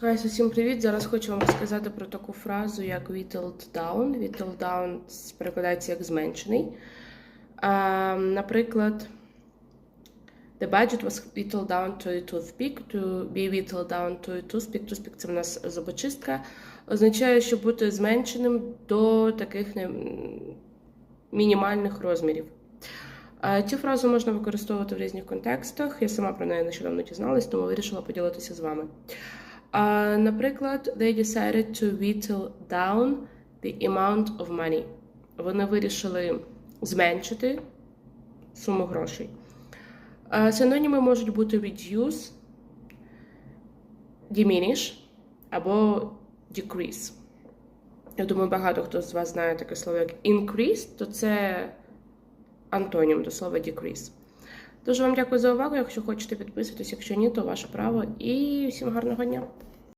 Гайс, усім привіт! Зараз хочу вам розказати про таку фразу, як whittled down. Whittled down перекладається як зменшений. А, наприклад, the budget was whittled down to a toothpick. To be whittled down to a toothpick. Toothpick – це в нас зубочистка. Означає, що бути зменшеним до таких не... мінімальних розмірів. Цю фразу можна використовувати в різних контекстах. Я сама про неї нещодавно дізналась, тому вирішила поділитися з вами. Наприклад, they decided to whittle down the amount of money. Вони вирішили зменшити суму грошей. Синоніми можуть бути reduce, diminish або decrease. Я думаю, багато хто з вас знає таке слово як increase, то це антонім до слова decrease. Дуже вам дякую за увагу. Якщо хочете підписуйтесь, якщо ні, то ваше право. І всім гарного дня!